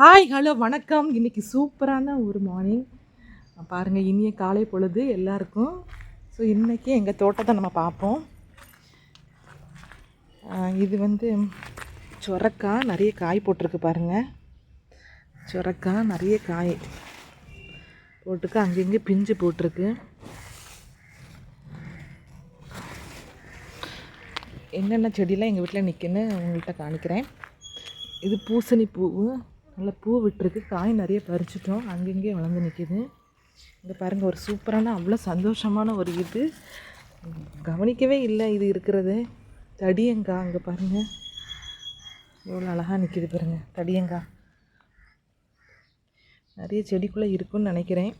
Hi hello வணக்கம். இன்னைக்கு சூப்பரான ஒரு மார்னிங் பாருங்கள் இனிய காலை பொழுது எல்லாருக்கும். ஸோ இன்றைக்கி எங்கள் தோட்டத்தை நம்ம பார்ப்போம். இது வந்து சொரக்காய் நிறைய காய் போட்டிருக்கு பாருங்கள் சொரக்காய் நிறைய காய் போட்டிருக்கு. அங்கங்கே பிஞ்சு போட்டிருக்கு. என்னென்ன செடியெலாம் எங்கள் வீட்டில் நிற்குன்னு உங்கள்கிட்ட காணிக்கிறேன் இது பூசணி பூவு நல்லா பூ விட்டுருக்கு. காய் நிறைய பறிச்சிட்டோம். அங்கங்கே வளர்ந்து நிற்கிது இங்கே பாருங்கள் ஒரு சூப்பரான அவ்வளோ சந்தோஷமான ஒரு இது. கவனிக்கவே இல்லை இது இருக்கிறது. தடியங்காய் அங்கே பாருங்கள் எவ்வளோ அழகாக நிற்கிது பாருங்கள் தடியங்காய் நிறைய செடிக்குள்ளே இருக்குன்னு நினைக்கிறேன்.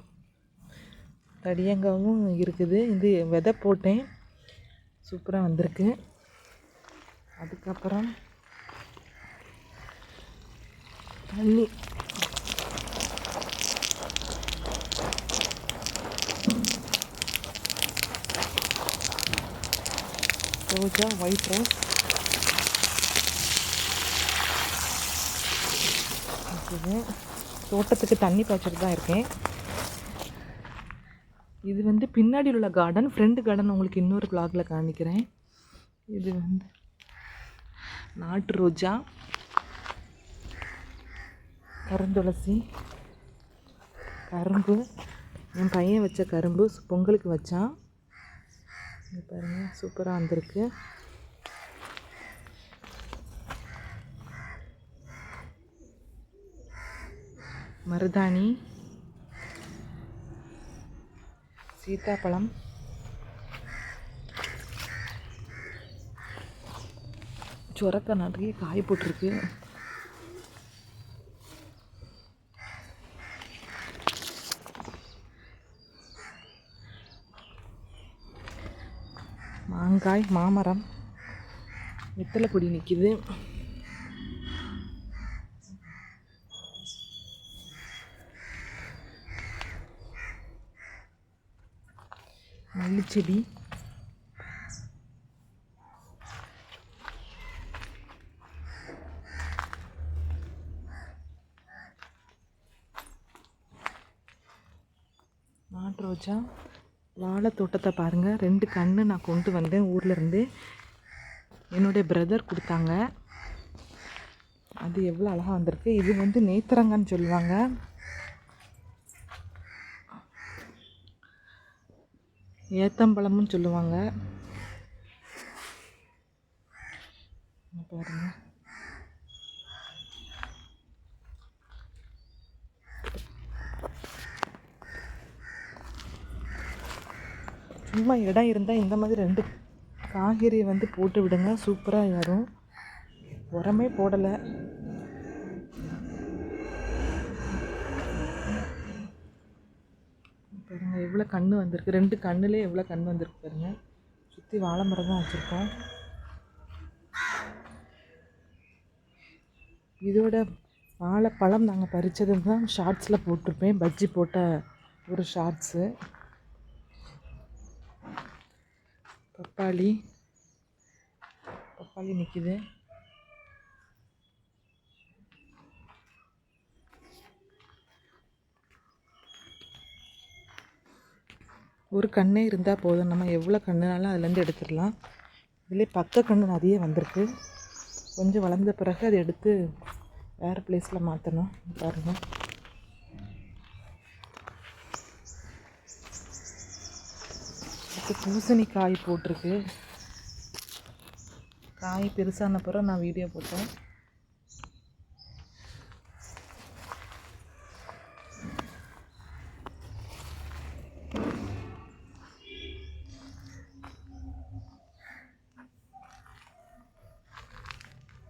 தடியங்காவும் இருக்குது. இது விதை போட்டேன். சூப்பராக வந்திருக்கு. அதுக்கப்புறம் தண்ணி. ரோஜா ஒயிட் ரோஸ் இருக்குது தோட்டத்துக்கு தண்ணி பாய்ச்சிட்டு தான் இருக்கேன். இது வந்து பின்னாடி உள்ள கார்டன் ஃப்ரெண்டு கார்டன் உங்களுக்கு இன்னொரு vlogல காமிக்கிறேன். இது வந்து நாட்டு ரோஜா. கருந்துளசி கரும்பு. என் பையன் வச்ச கரும்பு பொங்கலுக்கு வச்சான். பாருங்கள் சூப்பராக வந்திருக்கு. மருதாணி சீத்தாப்பழம். சுரக்க நிறைய காய் போட்டிருக்கு. மாங்காய் மாமரம். வெத்தலை கொடி நிற்கிது மல்லிச்செடி. நாட்டு ரோஜா. வாழை தோட்டத்தை பாருங்கள் ரெண்டு கன்று நான் கொண்டு வந்தேன் ஊர்லேருந்து என்னுடைய பிரதர் கொடுத்தாங்க. அது எவ்வளோ அழகாக வந்திருக்கு. இது வந்து நேத்திரங்கன்னு சொல்லுவாங்க. ஏத்தம்பழமும் சொல்லுவாங்க. பாருங்கள் சும்மா இடம் இருந்தால் இந்த மாதிரி ரெண்டு காய்கறி வந்து போட்டு விடுங்க. சூப்பராக வரும். உரமே போடலை. பாருங்க எவ்வளோ கன்று வந்திருக்கு. ரெண்டு கண்ணுலேயே எவ்வளோ கண் வந்திருக்கு பாருங்க. சுற்றி வாழை மரம் தான் வச்சுருக்கோம். இதோட வாழைப்பழம் நாங்கள் பறித்தது தான் ஷார்ட்ஸில் போட்டிருப்பேன். பஜ்ஜி போட்ட ஒரு ஷார்ட்ஸு பப்பாளி பப்பாளி நிற்கிது ஒரு கண்ணே இருந்தால் போதும். நம்ம எவ்வளோ கண்ணுனாலும் அதுலேருந்து எடுத்துடலாம். இதிலே பக்க கண்ணு நிறைய வந்திருக்கு. கொஞ்சம் வளர்ந்த பிறகு அதை எடுத்து வேறு பிளேஸில் மாற்றணும் பாருங்கள் அடுத்து பூசணி காய் போட்டிருக்கு. காய் பெருசான பிறகு நான் வீடியோ போட்டேன்.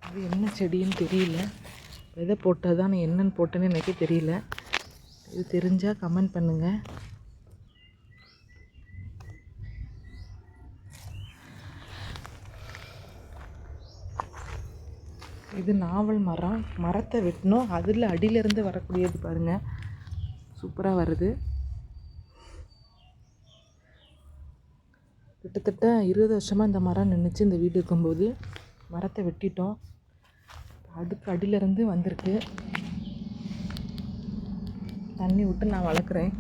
அது என்ன செடின்னு தெரியல. விதை போட்டது தான் நான் என்னென்னு போட்டேன்னு எனக்கே தெரியல. இது தெரிஞ்சால் கமெண்ட் பண்ணுங்கள் இது நாவல் மரம். மரத்தை வெட்டணும். அதில் அடியிலேருந்து வரக்கூடியது பாருங்கள் சூப்பராக வருது. கிட்டத்தட்ட இருபது வருஷமாக இந்த மரம் நின்றுச்சு இந்த வீடு இருக்கும்போது. மரத்தை வெட்டிட்டோம். அதுக்கு அடியிலேருந்து வந்திருக்கு. தண்ணி விட்டு நான் வளர்க்குறேன்.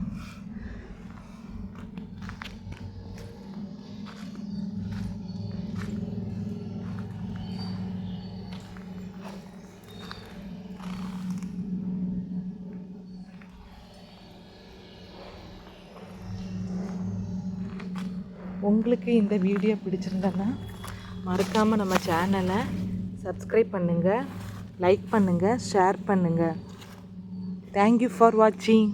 உங்களுக்கு இந்த வீடியோ பிடிச்சிருந்தனா மறக்காமல் நம்ம சேனலை சப்ஸ்கிரைப் பண்ணுங்கள் லைக் பண்ணுங்கள் ஷேர் பண்ணுங்கள் தேங்க்யூ ஃபார் வாட்சிங்